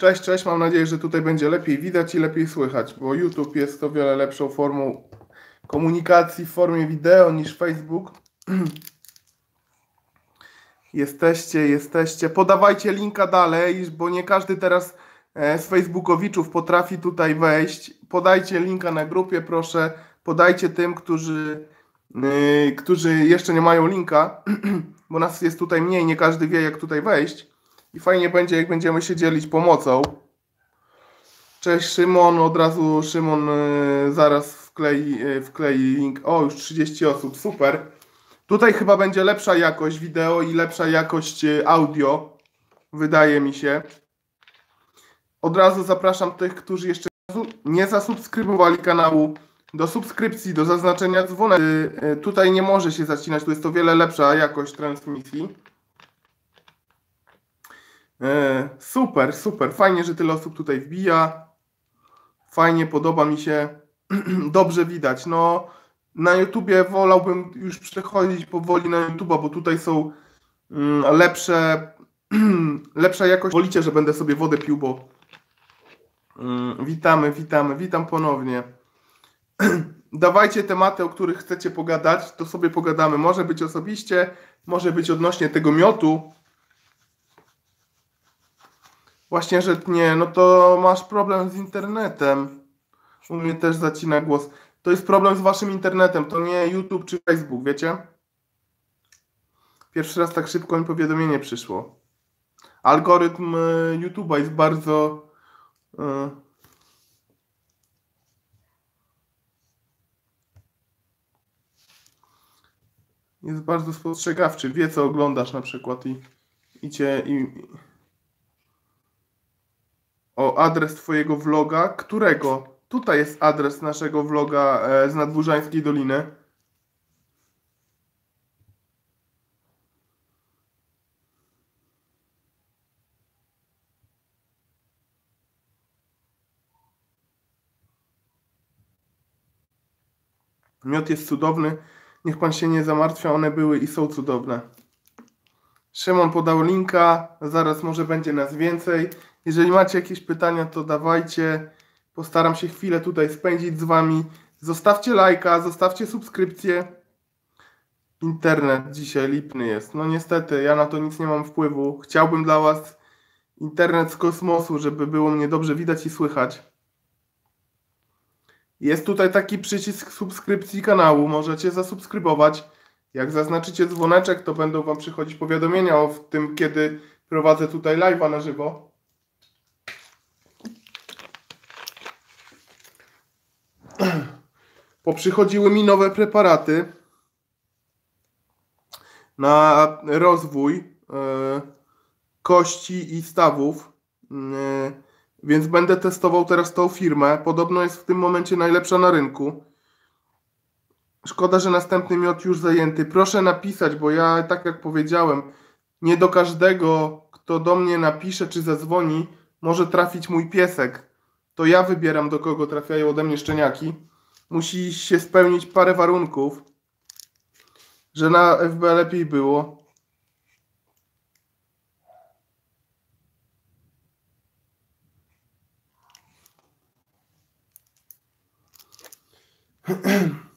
Cześć, cześć. Mam nadzieję, że tutaj będzie lepiej widać i lepiej słychać, bo YouTube jest o wiele lepszą formą komunikacji w formie wideo niż Facebook. Jesteście, jesteście. Podawajcie linka dalej, bo nie każdy teraz e, z Facebookowiczów potrafi tutaj wejść. Podajcie linka na grupie, proszę. Podajcie tym, którzy, yy, którzy jeszcze nie mają linka, bo nas jest tutaj mniej, nie każdy wie, jak tutaj wejść. I fajnie będzie, jak będziemy się dzielić pomocą. Cześć Szymon, od razu Szymon yy, zaraz wklei, yy, wklei link. O, już 30 osób, super. Tutaj chyba będzie lepsza jakość wideo i lepsza jakość yy, audio, wydaje mi się. Od razu zapraszam tych, którzy jeszcze nie zasubskrybowali kanału do subskrypcji, do zaznaczenia dzwonka. Tutaj nie może się zacinać, tu jest to wiele lepsza jakość transmisji. E, super, super. Fajnie, że tyle osób tutaj wbija. Fajnie, podoba mi się. Dobrze widać. No, na YouTubie wolałbym już przechodzić powoli na YouTuba, bo tutaj są mm, lepsze, lepsza jakość. Wolicie, że będę sobie wodę pił, bo mm, witamy, witamy, witam ponownie. Dawajcie tematy, o których chcecie pogadać, to sobie pogadamy. Może być osobiście, może być odnośnie tego miotu, Właśnie, że nie, no to masz problem z internetem. U mnie też zacina głos. To jest problem z waszym internetem, to nie YouTube czy Facebook, wiecie? Pierwszy raz tak szybko mi powiadomienie przyszło. Algorytm y, YouTube'a jest bardzo. Y, jest bardzo spostrzegawczy. Wie, co oglądasz na przykład i, i cię. I, o adres Twojego vloga. Którego? Tutaj jest adres naszego vloga e, z Nadburzańskiej Doliny. Miot jest cudowny. Niech pan się nie zamartwia, one były i są cudowne. Szymon podał linka, zaraz może będzie nas więcej. Jeżeli macie jakieś pytania, to dawajcie. Postaram się chwilę tutaj spędzić z Wami. Zostawcie lajka, zostawcie subskrypcję. Internet dzisiaj lipny jest. No niestety, ja na to nic nie mam wpływu. Chciałbym dla Was internet z kosmosu, żeby było mnie dobrze widać i słychać. Jest tutaj taki przycisk subskrypcji kanału. Możecie zasubskrybować. Jak zaznaczycie dzwoneczek, to będą Wam przychodzić powiadomienia o tym, kiedy prowadzę tutaj live'a na żywo. Poprzychodziły mi nowe preparaty na rozwój e, kości i stawów, e, więc będę testował teraz tą firmę. Podobno jest w tym momencie najlepsza na rynku. Szkoda, że następny miot już zajęty. Proszę napisać, bo ja, tak jak powiedziałem, nie do każdego, kto do mnie napisze czy zadzwoni, może trafić mój piesek. To ja wybieram, do kogo trafiają ode mnie szczeniaki musi się spełnić parę warunków, że na FB lepiej było.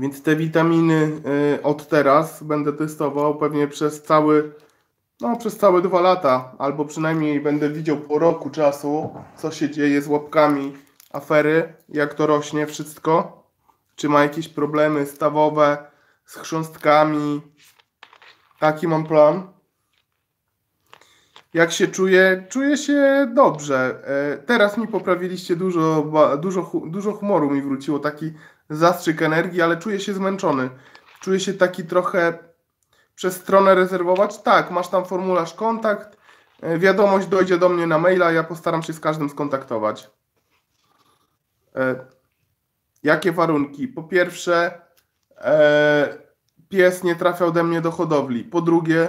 Więc te witaminy y, od teraz będę testował pewnie przez cały, no przez całe dwa lata, albo przynajmniej będę widział po roku czasu, co się dzieje z łapkami afery, jak to rośnie wszystko, czy ma jakieś problemy stawowe z chrząstkami. Taki mam plan. Jak się czuję? Czuję się dobrze. E, teraz mi poprawiliście dużo, dużo, dużo humoru mi wróciło, taki zastrzyk energii, ale czuję się zmęczony. Czuję się taki trochę przez stronę rezerwować. Tak, masz tam formularz kontakt, e, wiadomość dojdzie do mnie na maila, ja postaram się z każdym skontaktować. E, jakie warunki? Po pierwsze, e, pies nie trafia ode mnie do hodowli. Po drugie,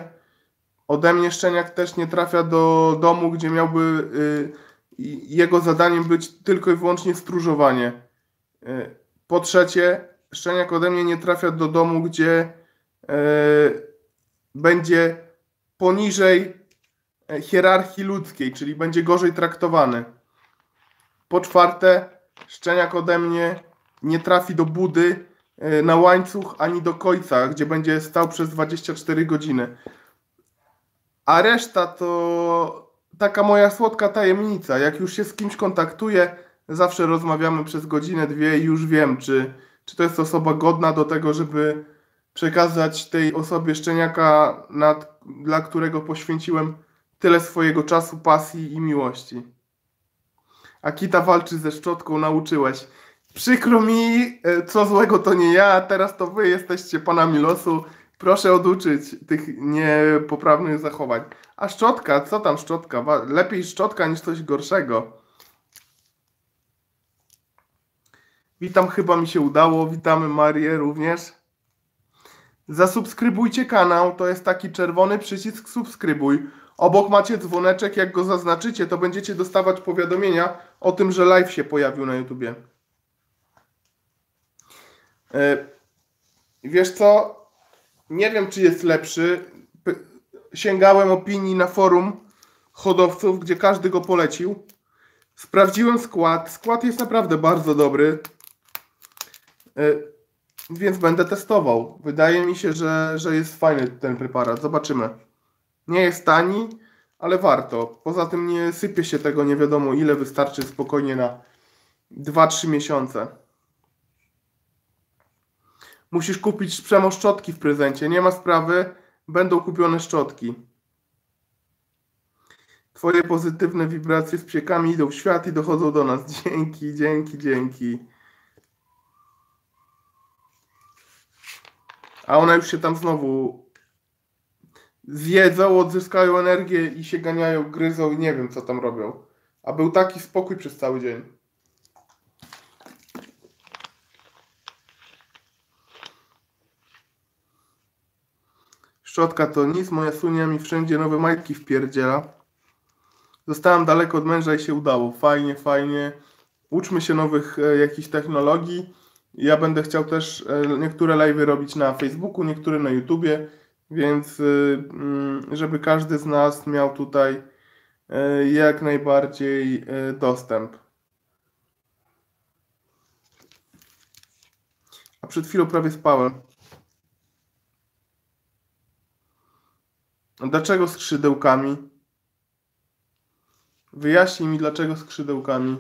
ode mnie szczeniak też nie trafia do domu, gdzie miałby y, jego zadaniem być tylko i wyłącznie stróżowanie. E, po trzecie, szczeniak ode mnie nie trafia do domu, gdzie będzie poniżej hierarchii ludzkiej, czyli będzie gorzej traktowany. Po czwarte, szczeniak ode mnie nie trafi do budy e, na łańcuch ani do końca, gdzie będzie stał przez 24 godziny. A reszta to taka moja słodka tajemnica. Jak już się z kimś kontaktuję, zawsze rozmawiamy przez godzinę, dwie i już wiem, czy, czy to jest osoba godna do tego, żeby przekazać tej osobie szczeniaka, nad, dla którego poświęciłem tyle swojego czasu, pasji i miłości. Akita walczy ze szczotką, nauczyłeś. Przykro mi, e, co złego to nie ja, teraz to wy jesteście panami losu. Proszę oduczyć tych niepoprawnych zachowań. A szczotka, co tam szczotka? Lepiej szczotka niż coś gorszego. Witam, chyba mi się udało. Witamy Marię również. Zasubskrybujcie kanał, to jest taki czerwony przycisk subskrybuj. Obok macie dzwoneczek, jak go zaznaczycie, to będziecie dostawać powiadomienia o tym, że live się pojawił na YouTubie. E, wiesz co? Nie wiem, czy jest lepszy. Sięgałem opinii na forum hodowców, gdzie każdy go polecił. Sprawdziłem skład. Skład jest naprawdę bardzo dobry. Więc będę testował. Wydaje mi się, że, że jest fajny ten preparat. Zobaczymy. Nie jest tani, ale warto. Poza tym nie sypie się tego nie wiadomo ile, wystarczy spokojnie na 2-3 miesiące. Musisz kupić szczotki w prezencie. Nie ma sprawy, będą kupione szczotki. Twoje pozytywne wibracje z psiekami idą w świat i dochodzą do nas. Dzięki, dzięki, dzięki. A one już się tam znowu zjedzą, odzyskają energię i się ganiają, gryzą i nie wiem co tam robią. A był taki spokój przez cały dzień. Szczotka to nic, moja sunia mi wszędzie nowe majtki wpierdziela. Zostałam daleko od męża i się udało. Fajnie, fajnie. Uczmy się nowych e, jakichś technologii. Ja będę chciał też e, niektóre live'y robić na Facebooku, niektóre na YouTubie. Więc y, mm, żeby każdy z nas miał tutaj y, jak najbardziej y, dostęp. A przed chwilą prawie spałem. Dlaczego skrzydełkami? Wyjaśnij mi, dlaczego skrzydełkami.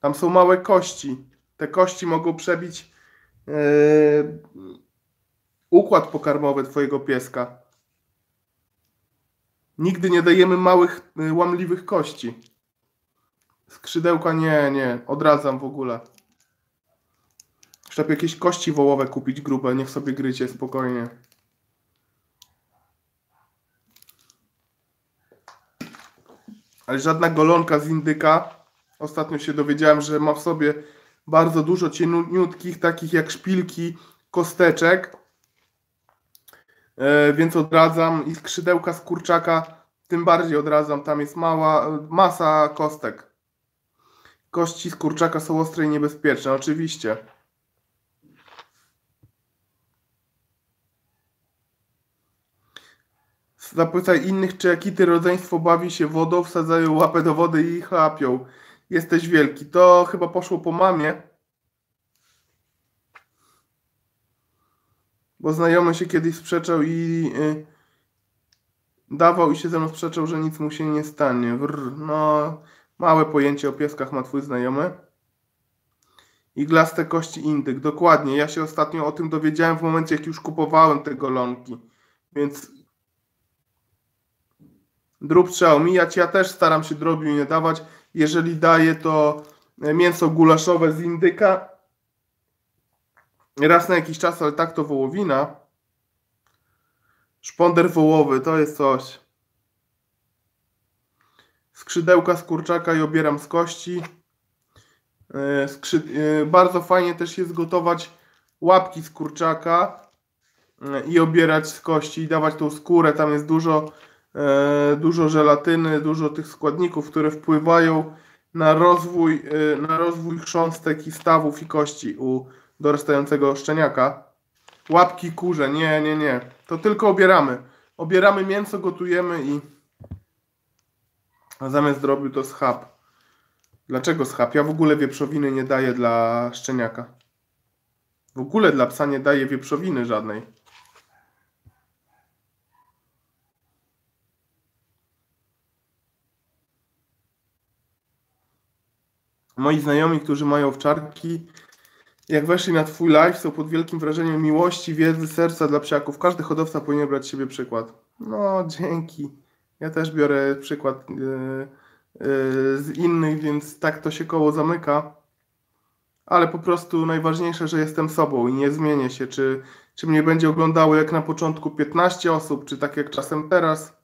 Tam są małe kości. Te kości mogą przebić yy, układ pokarmowy twojego pieska. Nigdy nie dajemy małych, y, łamliwych kości. Skrzydełka nie, nie, odradzam w ogóle. Trzeba jakieś kości wołowe kupić grube, niech sobie grycie spokojnie. Ale żadna golonka z indyka. Ostatnio się dowiedziałem, że ma w sobie bardzo dużo cieniutkich, takich jak szpilki, kosteczek E, więc odradzam i skrzydełka z kurczaka tym bardziej odradzam, tam jest mała masa kostek. Kości z kurczaka są ostre i niebezpieczne, oczywiście. Zapytaj innych, czy jakity rodzeństwo bawi się wodą, wsadzają łapę do wody i chlapią. Jesteś wielki. To chyba poszło po mamie. bo znajomy się kiedyś sprzeczał i y, dawał i się ze mną sprzeczał, że nic mu się nie stanie. Brr, no, małe pojęcie o pieskach ma twój znajomy. Iglaste kości indyk, dokładnie. Ja się ostatnio o tym dowiedziałem w momencie, jak już kupowałem te golonki. Więc drób trzeba omijać. Ja też staram się drobiu nie dawać. Jeżeli daję to mięso gulaszowe z indyka, raz na jakiś czas, ale tak to wołowina. Szponder wołowy, to jest coś. Skrzydełka z kurczaka i obieram z kości. E. E, bardzo fajnie też jest gotować łapki z kurczaka e, i obierać z kości i dawać tą skórę. Tam jest dużo, dużo żelatyny, dużo tych składników, które wpływają na rozwój, na rozwój chrząstek i stawów i kości u dorastającego szczeniaka. Łapki kurze, nie, nie, nie. To tylko obieramy. Obieramy mięso, gotujemy i zamiast drobiu to schab. Dlaczego schab? Ja w ogóle wieprzowiny nie daję dla szczeniaka. W ogóle dla psa nie daję wieprzowiny żadnej. Moi znajomi, którzy mają owczarki, jak weszli na Twój live, są pod wielkim wrażeniem miłości, wiedzy, serca dla psiaków. Każdy hodowca powinien brać siebie przykład. No, dzięki. Ja też biorę przykład yy, yy, z innych, więc tak to się koło zamyka. Ale po prostu najważniejsze, że jestem sobą i nie zmienię się. Czy, czy mnie będzie oglądało jak na początku 15 osób, czy tak jak czasem teraz.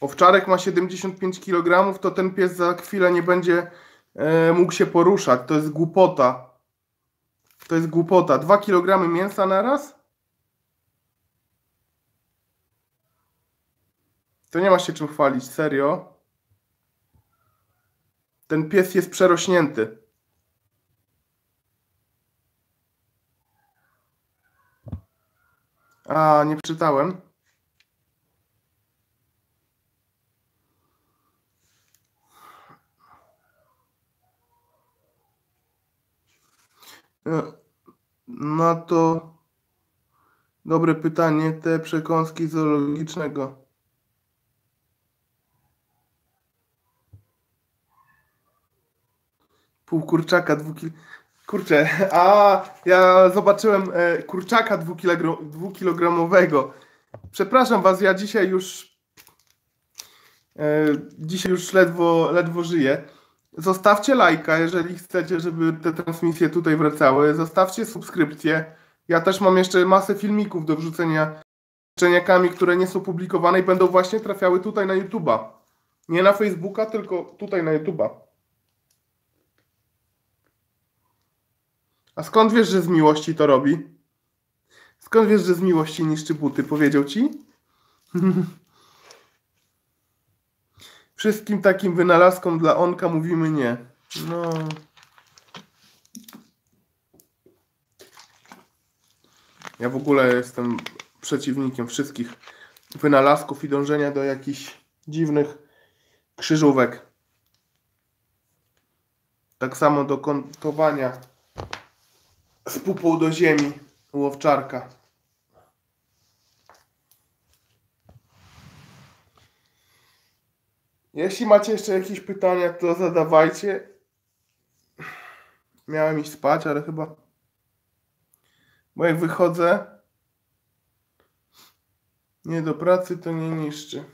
Owczarek ma 75 kg, to ten pies za chwilę nie będzie e, mógł się poruszać. To jest głupota. To jest głupota. 2 kg mięsa na raz? To nie ma się czym chwalić, serio. Ten pies jest przerośnięty. A, nie czytałem. No to dobre pytanie, te przekąski zoologicznego. Pół kurczaka, dwukil... Kurczę, a ja zobaczyłem e, kurczaka dwukilogramowego. Przepraszam was, ja dzisiaj już e, dzisiaj już ledwo, ledwo żyję. Zostawcie lajka, jeżeli chcecie, żeby te transmisje tutaj wracały. Zostawcie subskrypcję. Ja też mam jeszcze masę filmików do wrzucenia szczeniakami, które nie są publikowane i będą właśnie trafiały tutaj na YouTube'a. Nie na Facebooka, tylko tutaj na YouTube'a. A skąd wiesz, że z miłości to robi? Skąd wiesz, że z miłości niszczy buty? Powiedział ci? Wszystkim takim wynalazkom dla onka mówimy nie. No. Ja w ogóle jestem przeciwnikiem wszystkich wynalazków i dążenia do jakichś dziwnych krzyżówek. Tak samo do kontowania z pupą do ziemi u Jeśli macie jeszcze jakieś pytania, to zadawajcie. Miałem iść spać, ale chyba. Bo jak wychodzę nie do pracy, to nie niszczy.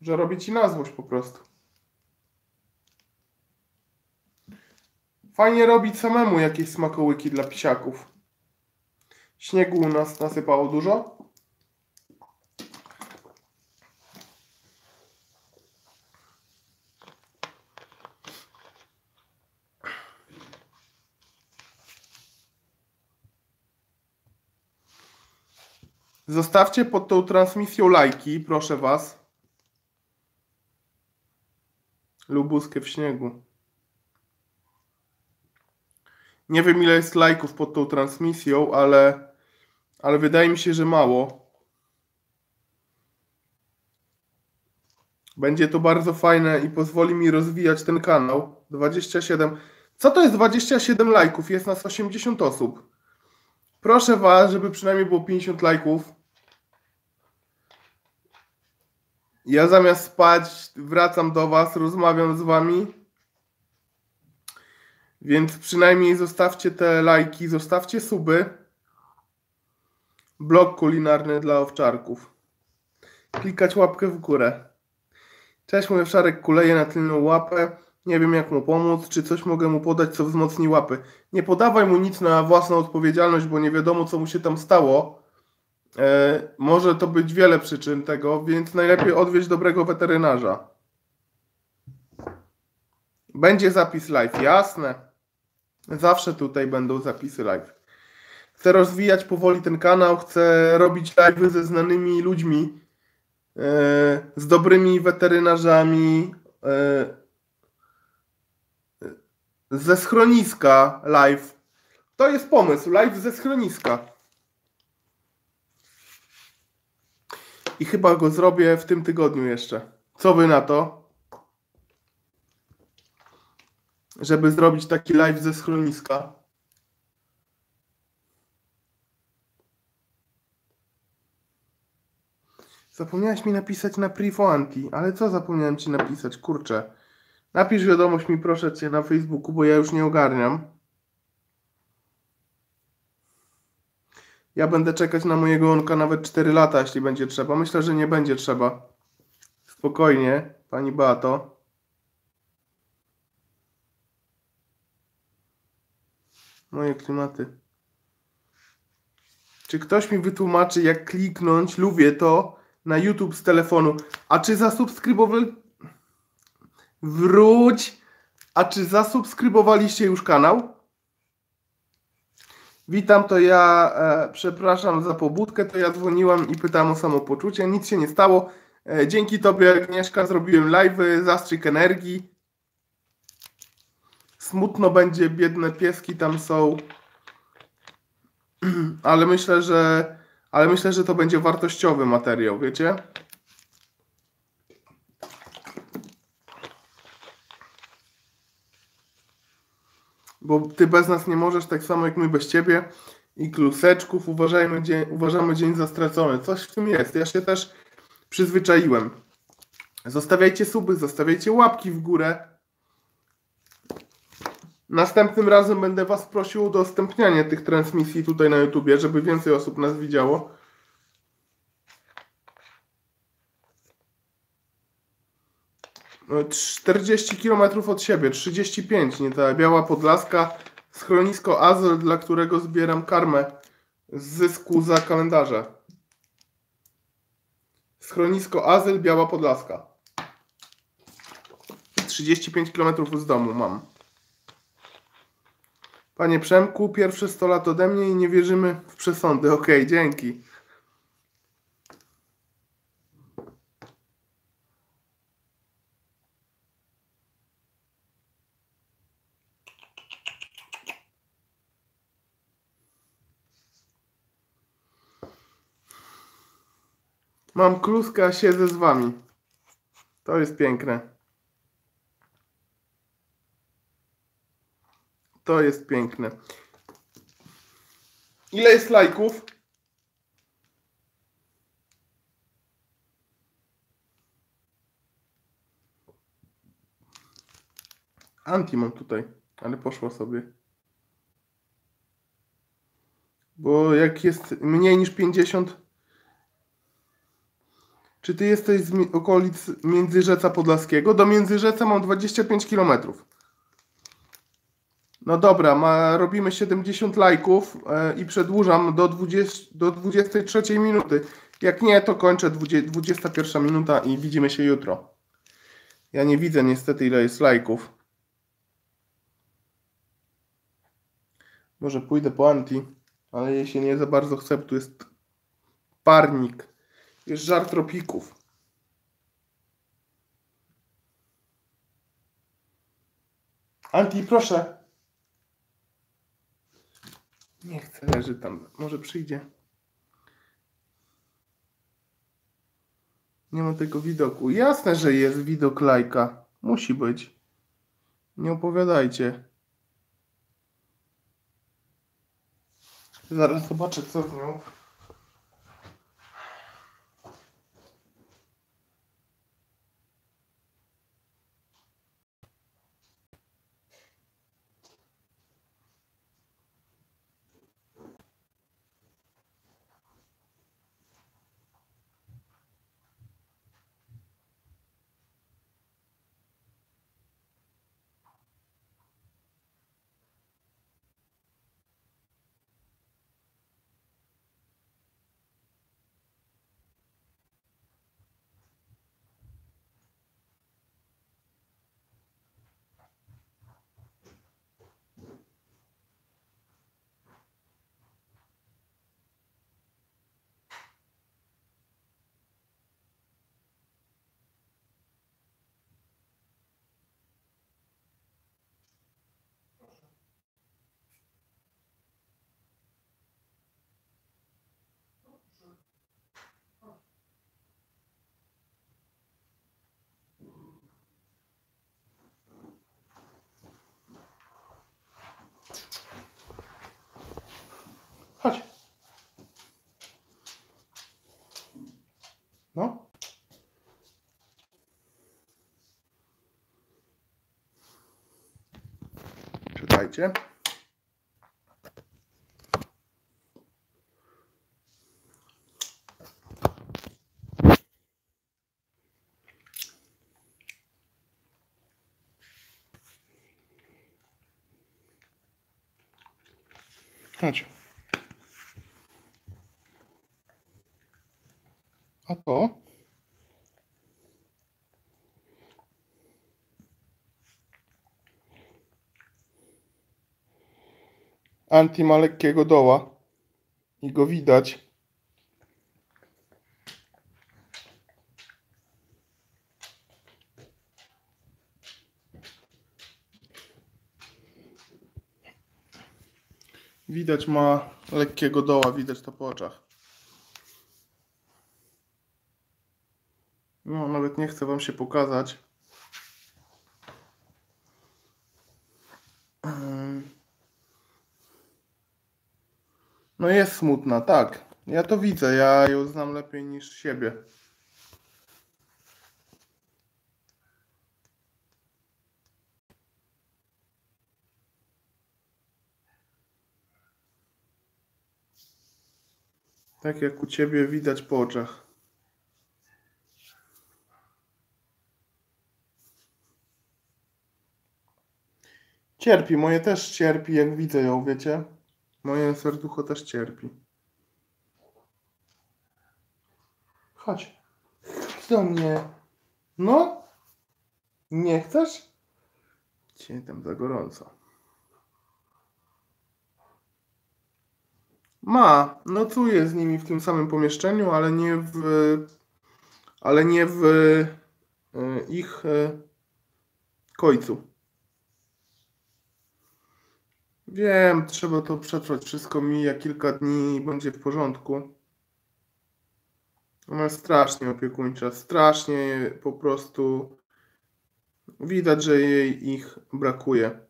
Że robi ci na złość po prostu. Fajnie robić samemu jakieś smakołyki dla pisiaków. Śniegu u nas nasypało dużo. Zostawcie pod tą transmisją lajki, proszę Was. Lubuskę w śniegu. Nie wiem ile jest lajków pod tą transmisją, ale, ale wydaje mi się, że mało. Będzie to bardzo fajne i pozwoli mi rozwijać ten kanał. 27. Co to jest 27 lajków? Jest nas 80 osób. Proszę Was, żeby przynajmniej było 50 lajków. Ja zamiast spać, wracam do Was, rozmawiam z Wami. Więc przynajmniej zostawcie te lajki, zostawcie suby. Blog kulinarny dla owczarków. Klikać łapkę w górę. Cześć, mój owczarek kuleje na tylną łapę. Nie wiem jak mu pomóc, czy coś mogę mu podać, co wzmocni łapy. Nie podawaj mu nic na własną odpowiedzialność, bo nie wiadomo, co mu się tam stało. E, może to być wiele przyczyn tego, więc najlepiej odwieźć dobrego weterynarza. Będzie zapis live, jasne. Zawsze tutaj będą zapisy live. Chcę rozwijać powoli ten kanał, chcę robić live ze znanymi ludźmi, e, z dobrymi weterynarzami, e, ze schroniska live. To jest pomysł, live ze schroniska. I chyba go zrobię w tym tygodniu jeszcze. Co wy na to? Żeby zrobić taki live ze schroniska. Zapomniałeś mi napisać na privo anti, ale co zapomniałem ci napisać? Kurczę. Napisz wiadomość mi proszę cię na Facebooku, bo ja już nie ogarniam. Ja będę czekać na mojego onka nawet 4 lata, jeśli będzie trzeba. Myślę, że nie będzie trzeba. Spokojnie, pani Beato. Moje klimaty. Czy ktoś mi wytłumaczy, jak kliknąć, lubię to, na YouTube z telefonu? A czy zasubskrybowali... Wróć! A czy zasubskrybowaliście już kanał? Witam, to ja e, przepraszam za pobudkę, to ja dzwoniłam i pytałam o samopoczucie, nic się nie stało. E, dzięki Tobie Agnieszka zrobiłem live'y, zastrzyk energii. Smutno będzie, biedne pieski tam są. Ale myślę, że ale myślę, że to będzie wartościowy materiał, wiecie? Bo ty bez nas nie możesz, tak samo jak my bez ciebie. I kluseczków uważajmy dzień, uważamy dzień za stracony. Coś w tym jest. Ja się też przyzwyczaiłem. Zostawiajcie suby, zostawiajcie łapki w górę. Następnym razem będę Was prosił o udostępnianie tych transmisji tutaj na YouTubie, żeby więcej osób nas widziało. 40 km od siebie, 35, nie ta Biała Podlaska, schronisko Azyl, dla którego zbieram karmę z zysku za kalendarze. Schronisko Azyl, Biała Podlaska. 35 km z domu mam. Panie Przemku, pierwsze 100 lat ode mnie i nie wierzymy w przesądy. Okej, okay, dzięki. Mam kluskę, a siedzę z wami. To jest piękne. To jest piękne. Ile jest lajków? Anti mam tutaj, ale poszło sobie. Bo jak jest mniej niż 50... Czy ty jesteś z okolic Międzyrzeca Podlaskiego? Do Międzyrzeca mam 25 kilometrów. No dobra, ma, robimy 70 lajków e, i przedłużam do, 20, do 23 minuty. Jak nie, to kończę 20, 21 minuta i widzimy się jutro. Ja nie widzę niestety ile jest lajków. Może pójdę po anti, ale jej się nie za bardzo chce, tu jest parnik. Jest żar tropików. Anti, proszę. Nie chcę, leży tam. Może przyjdzie. Nie ma tego widoku. Jasne, że jest widok lajka. Musi być. Nie opowiadajcie. Zaraz zobaczę, co z nią. Czekajcie. Chodź. A to? Anti ma lekkiego doła i go widać. Widać ma lekkiego doła, widać to po oczach. No, nawet nie chcę wam się pokazać. No jest smutna, tak. Ja to widzę, ja ją znam lepiej niż siebie. Tak jak u ciebie widać po oczach. Cierpi, moje też cierpi, jak widzę ją, wiecie? Moje serducho też cierpi. Chodź. Chodź do mnie. No? Nie chcesz? Dzisiaj tam za gorąco. Ma. Nocuję z nimi w tym samym pomieszczeniu, ale nie w... Ale nie w y, ich y, Wiem, trzeba to przetrwać. Wszystko mija kilka dni i będzie w porządku. Ona jest strasznie opiekuńcza, strasznie po prostu widać, że jej ich brakuje.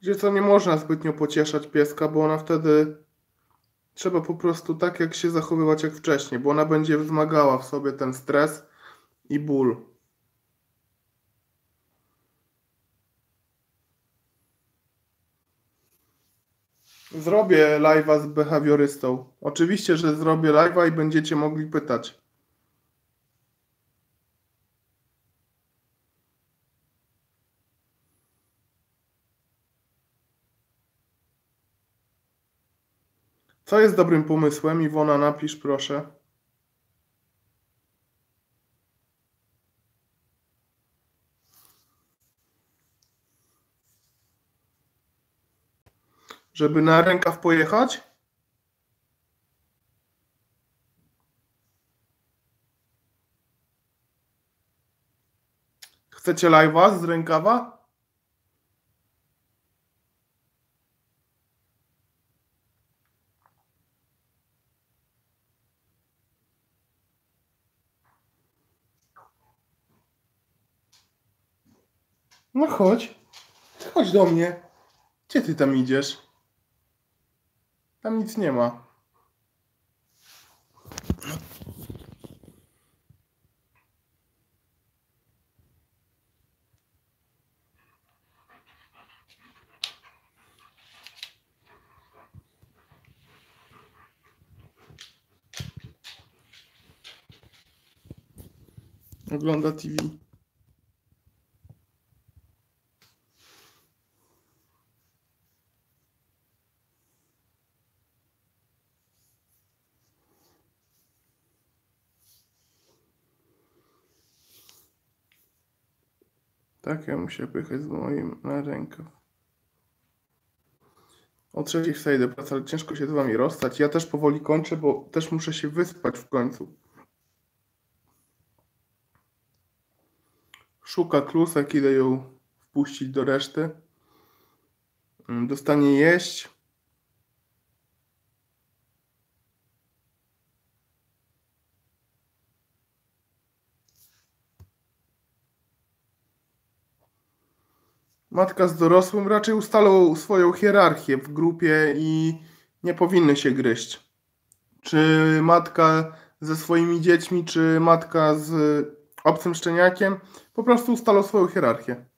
Gdzie co nie można zbytnio pocieszać pieska, bo ona wtedy trzeba po prostu tak jak się zachowywać jak wcześniej, bo ona będzie wzmagała w sobie ten stres i ból. Zrobię live'a z behawiorystą. Oczywiście, że zrobię live'a i będziecie mogli pytać. Co jest dobrym pomysłem? Iwona, napisz proszę. Żeby na rękaw pojechać? Chcecie live'a z rękawa? No chodź. Chodź do mnie. Gdzie ty tam idziesz? Tam nic nie ma. Ogląda TV. Tak, ja muszę pychać z moim na rękaw. O trzeciej wstaję do pracy, ale ciężko się z wami rozstać. Ja też powoli kończę, bo też muszę się wyspać w końcu. Szuka klusek, idę ją wpuścić do reszty. Mm, Dostanie jeść. matka z dorosłym raczej ustalą swoją hierarchię w grupie i nie powinny się gryźć. Czy matka ze swoimi dziećmi, czy matka z obcym szczeniakiem, po prostu ustalą swoją hierarchię.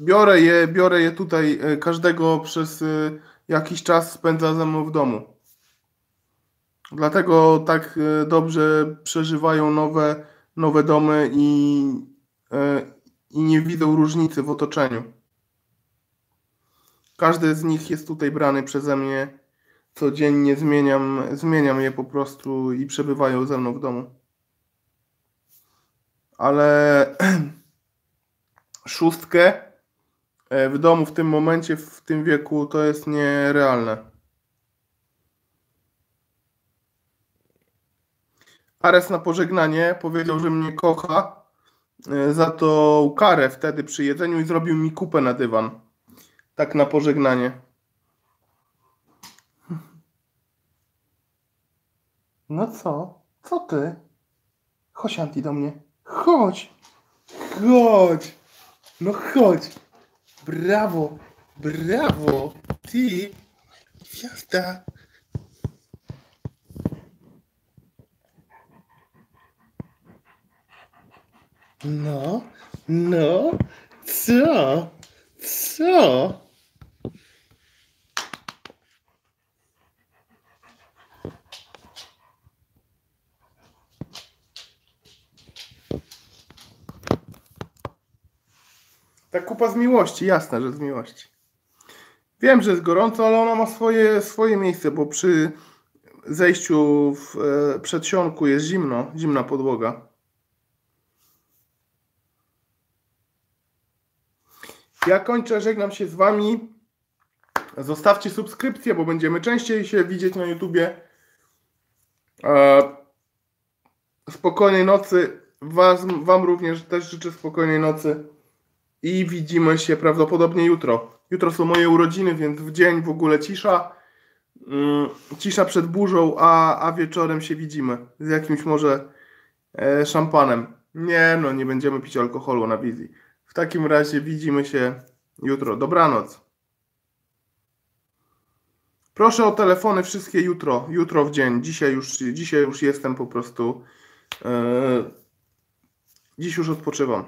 Biorę je, biorę je tutaj, e, każdego przez e, jakiś czas spędza ze mną w domu. Dlatego tak y, dobrze przeżywają nowe, nowe domy i, y, i nie widzą różnicy w otoczeniu. Każdy z nich jest tutaj brany przeze mnie codziennie, zmieniam, zmieniam je po prostu i przebywają ze mną w domu. Ale szóstkę e, w domu w tym momencie, w tym wieku, to jest nierealne. Ares na pożegnanie powiedział, że mnie kocha e, za tą karę wtedy przy jedzeniu i zrobił mi kupę na dywan. Tak na pożegnanie. No co? Co ty? Chodź, Anti, do mnie. Chodź! Chodź! No chodź! Brawo! Brawo! Ty! Gwiazda! No, no, co? Co? Ta kupa z miłości, jasne, że z miłości. Wiem, że jest gorąco, ale ona ma swoje, swoje miejsce, bo przy zejściu w e, przedsionku jest zimno, zimna podłoga. Ja kończę, żegnam się z Wami. Zostawcie subskrypcję, bo będziemy częściej się widzieć na YouTubie. E, spokojnej nocy. Was, wam również też życzę spokojnej nocy. I widzimy się prawdopodobnie jutro. Jutro są moje urodziny, więc w dzień w ogóle cisza. Mm, cisza przed burzą, a, a wieczorem się widzimy. Z jakimś może e, szampanem. Nie, no nie będziemy pić alkoholu na wizji. W takim razie widzimy się jutro. Dobranoc. Proszę o telefony wszystkie jutro, jutro w dzień. Dzisiaj już, dzisiaj już jestem po prostu. Yy, dziś już odpoczywam.